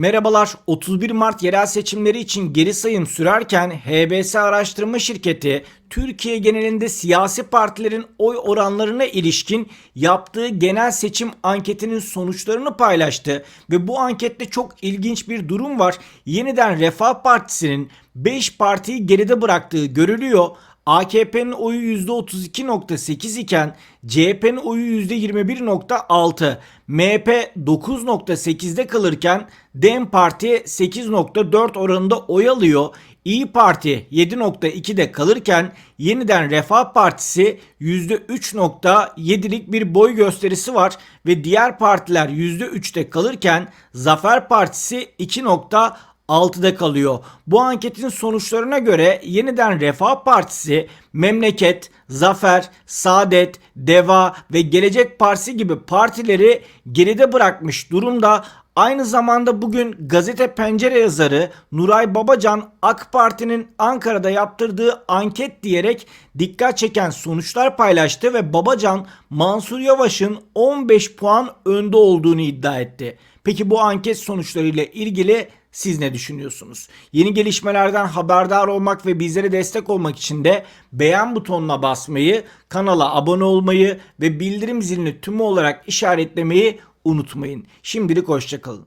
Merhabalar. 31 Mart yerel seçimleri için geri sayım sürerken HBS araştırma şirketi Türkiye genelinde siyasi partilerin oy oranlarına ilişkin yaptığı genel seçim anketinin sonuçlarını paylaştı ve bu ankette çok ilginç bir durum var. Yeniden Refah Partisi'nin 5 partiyi geride bıraktığı görülüyor. AKP'nin oyu %32.8 iken CHP'nin oyu %21.6, MHP 9.8'de kalırken DEM Parti 8.4 oranında oy alıyor. İyi Parti 7.2'de kalırken yeniden Refah Partisi %3.7'lik bir boy gösterisi var ve diğer partiler %3'te kalırken Zafer Partisi 2.6 6'da kalıyor. Bu anketin sonuçlarına göre yeniden Refah Partisi, Memleket, Zafer, Saadet, Deva ve Gelecek Partisi gibi partileri geride bırakmış durumda. Aynı zamanda bugün gazete pencere yazarı Nuray Babacan AK Parti'nin Ankara'da yaptırdığı anket diyerek dikkat çeken sonuçlar paylaştı ve Babacan Mansur Yavaş'ın 15 puan önde olduğunu iddia etti. Peki bu anket sonuçlarıyla ilgili siz ne düşünüyorsunuz? Yeni gelişmelerden haberdar olmak ve bizlere destek olmak için de beğen butonuna basmayı, kanala abone olmayı ve bildirim zilini tümü olarak işaretlemeyi unutmayın. Şimdilik hoşçakalın.